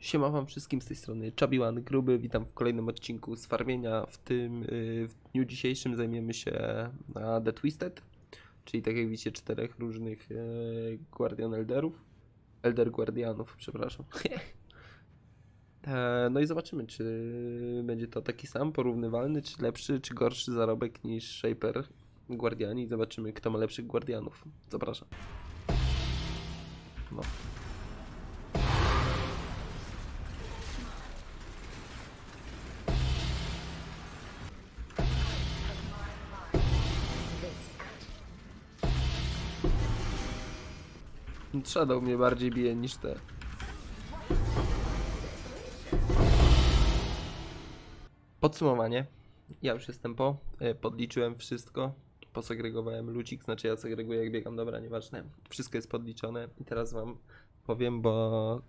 Siema wam wszystkim z tej strony Czabiłan Gruby, witam w kolejnym odcinku z farmienia. W tym y, w dniu dzisiejszym zajmiemy się The Twisted, czyli tak jak widzicie czterech różnych y, Guardian Elderów. Elder Guardianów, przepraszam. E, no i zobaczymy, czy będzie to taki sam, porównywalny, czy lepszy, czy gorszy zarobek niż Shaper Guardiani. Zobaczymy, kto ma lepszych Guardianów. Zapraszam. No. Shadow mnie bardziej bije niż te. Podsumowanie. Ja już jestem po. e, Podliczyłem wszystko. Posegregowałem lucik, znaczy ja segreguję jak biegam, dobra, nieważne. Wszystko jest podliczone i teraz wam powiem, bo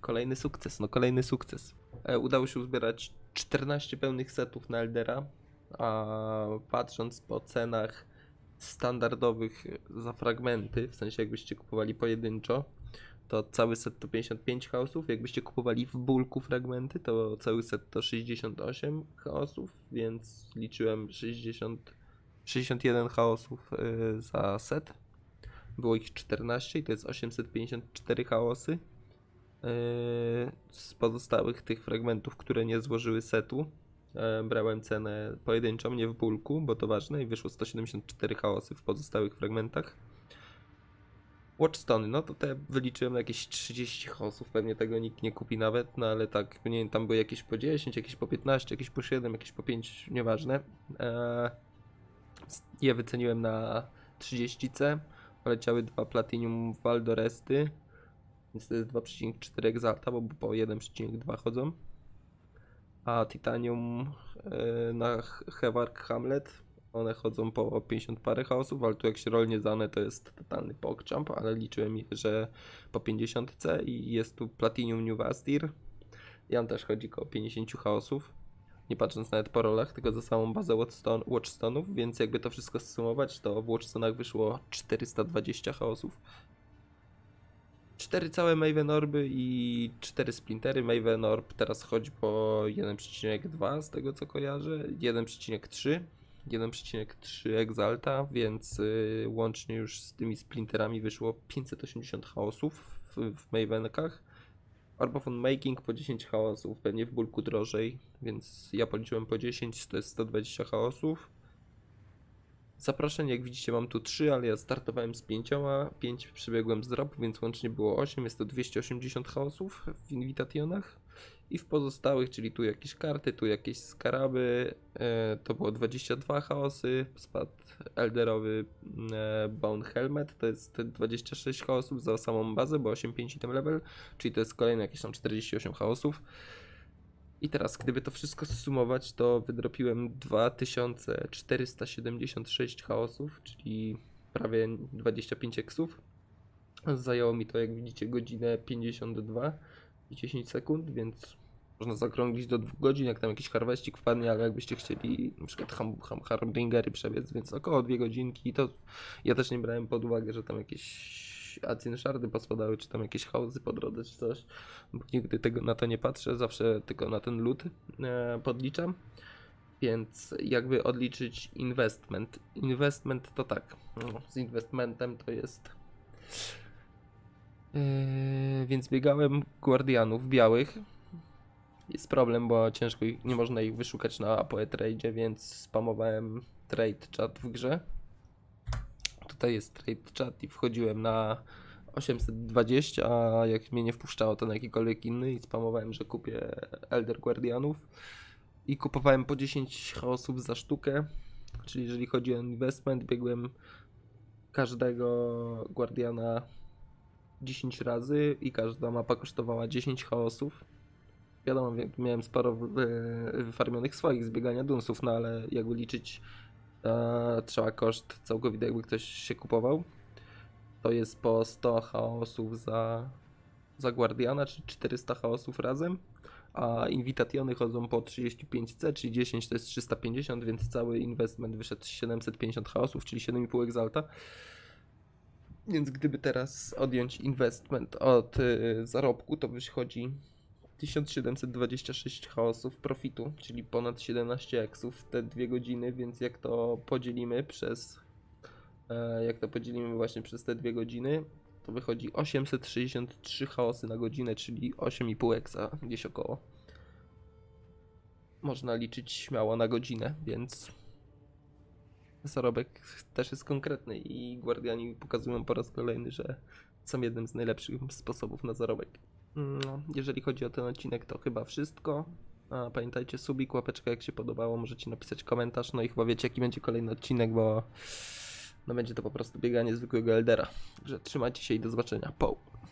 kolejny sukces, no kolejny sukces. E, Udało się uzbierać 14 pełnych setów na Eldera, a patrząc po cenach standardowych za fragmenty, w sensie jakbyście kupowali pojedynczo, to cały set to 55 chaosów. Jakbyście kupowali w bulku fragmenty, to cały set to 68 chaosów, więc liczyłem 60, 61 chaosów y, za set. Było ich 14 i to jest 854 chaosy. y, Z pozostałych tych fragmentów, które nie złożyły setu, e, brałem cenę pojedynczą, nie w bulku, bo to ważne i wyszło 174 chaosy w pozostałych fragmentach. Watchstone, no to te wyliczyłem na jakieś 30 chaosów, pewnie tego nikt nie kupi nawet, no ale tak, nie wiem, tam były jakieś po 10, jakieś po 15, jakieś po 7, jakieś po 5, nieważne. Eee, je wyceniłem na 30C, poleciały dwa Platinum Valdoresty, więc to jest 2,4 Exalta, bo po 1,2 chodzą. A Titanium e, na Hevark Hamlet one chodzą po 50 parę chaosów, ale tu jak się rolnie zane to jest totalny pokczamp, ale liczyłem je, że po 50c i jest tu Platinum New Vastir. I on też chodzi koło 50 chaosów. Nie patrząc nawet po rolach, tylko za samą bazę Watchstone, Watchstone'ów, więc jakby to wszystko zsumować, to w Watchstone'ach wyszło 420 chaosów. 4 całe Maven Orby i 4 Splintery. Maven Orb teraz chodzi po 1,2 z tego co kojarzę, 1,3 1,3 Exalta, więc y, łącznie już z tymi splinterami wyszło 580 chaosów w, w Mavenkach. Orb of Making po 10 chaosów, pewnie w bulku drożej, więc ja policzyłem po 10, to jest 120 chaosów. Zaproszeń, jak widzicie, mam tu 3, ale ja startowałem z 5, 5 przybiegłem z dropu, więc łącznie było 8, jest to 280 chaosów w Invitationach. I w pozostałych, czyli tu jakieś karty, tu jakieś skaraby, e, to było 22 chaosy, spadł Elderowy e, Bone Helmet, to jest 26 chaosów za samą bazę, bo 8,5 ten level, czyli to jest kolejne jakieś tam 48 chaosów. I teraz, gdyby to wszystko zsumować, to wydropiłem 2476 chaosów, czyli prawie 25 eksów. Zajęło mi to, jak widzicie, godzinę 52 i 10 sekund, więc można zakrąglić do 2 godzin, jak tam jakiś harweścik wpadnie, ale jakbyście chcieli na przykład ham, ham, harbingery przebiec, więc około 2 godzinki. To ja też nie brałem pod uwagę, że tam jakieś Acin Shardy pospadały, czy tam jakieś chaosy po drodze, czy coś. Bo nigdy tego, na to nie patrzę, zawsze tylko na ten lód e, podliczam. Więc jakby odliczyć investment. Investment to tak. No, z investmentem to jest. Yy, więc biegałem Guardianów białych. Jest problem, bo ciężko ich, nie można ich wyszukać na Apoe więc spamowałem trade chat w grze. Tutaj jest trade chat i wchodziłem na 820, a jak mnie nie wpuszczało to na jakikolwiek inny i spamowałem, że kupię Elder Guardianów i kupowałem po 10 chaosów za sztukę, czyli jeżeli chodzi o investment, biegłem każdego Guardiana 10 razy i każda mapa kosztowała 10 chaosów. Wiadomo, miałem sporo e, wyfarmionych swoich zbiegania dunsów, no ale jakby liczyć e, trzeba koszt całkowity, jakby ktoś się kupował. To jest po 100 chaosów za, za Guardiana, czy 400 chaosów razem. A invitationy chodzą po 35C, czyli 10 to jest 350, więc cały investment wyszedł 750 chaosów, czyli 7,5 exalta. Więc gdyby teraz odjąć investment od y, zarobku, to wychodzi 1726 chaosów profitu, czyli ponad 17 eksów w te dwie godziny, więc jak to podzielimy przez e, jak to podzielimy właśnie przez te dwie godziny, to wychodzi 863 chaosy na godzinę, czyli 8,5 eksa gdzieś około. Można liczyć śmiało na godzinę, więc zarobek też jest konkretny i Guardiani pokazują po raz kolejny, że są jednym z najlepszych sposobów na zarobek. No, jeżeli chodzi o ten odcinek, to chyba wszystko. A, pamiętajcie, subik, łapeczka, jak się podobało, możecie napisać komentarz. No i chyba wiecie, jaki będzie kolejny odcinek, bo no będzie to po prostu bieganie zwykłego Eldera. Także trzymajcie się i do zobaczenia. Po.